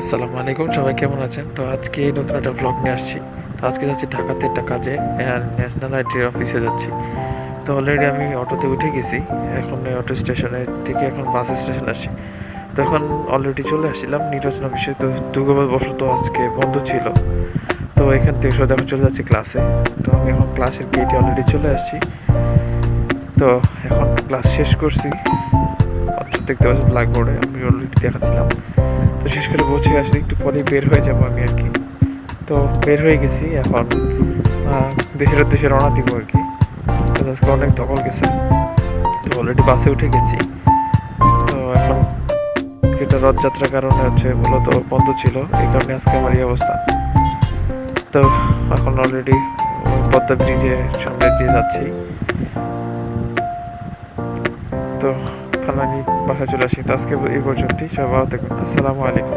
আসসালামু আলাইকুম, সবাই কেমন আছেন? তো আজকে নতুন একটা ভ্লগ নিয়ে আসছি। তো আজকে যাচ্ছি ঢাকাতে একটা কাজে ন্যাশনাল আইটির অফিসে যাচ্ছি। তো অলরেডি আমি অটোতে উঠে গেছি, এখন অটো স্টেশনে থেকে এখন বাস স্টেশন আসি তো এখন অলরেডি চলে আসছিলাম, নির্বাচন অফিসে তো দুর্গাবশত আজকে বন্ধ ছিল। তো এখান থেকে সোজা চলে যাচ্ছি ক্লাসে তো আমি এখন ক্লাসের গেটে অলরেডি চলে আসছি। তো এখন ক্লাস শেষ করছি। দেখতে পাচ্ছি ব্ল্যাকবোর্ডে আমি অলরেডি দেখাচ্ছিলাম। তো শেষ করে পৌঁছে আসছি একটু পরেই বের হয়ে যাব আমি আর কি। তো বের হয়ে গেছি এখন। দেশের উদ্দেশ্যে রওনা দিব আর কি। তো আজকে অনেক দখল গেছে। তো অলরেডি বাসে উঠে গেছি। তো এখন এটা রথযাত্রার কারণে হচ্ছে মূলত বন্ধ ছিল। এই কারণে আজকে আমার এই অবস্থা। তো এখন অলরেডি পদ্মা ব্রিজের সামনে দিয়ে যাচ্ছি। তো ফালানি বাসায় চলে আসি। তো আজকে এই পর্যন্তই। সবাই ভালো থাকবেন। আসসালামু আলাইকুম।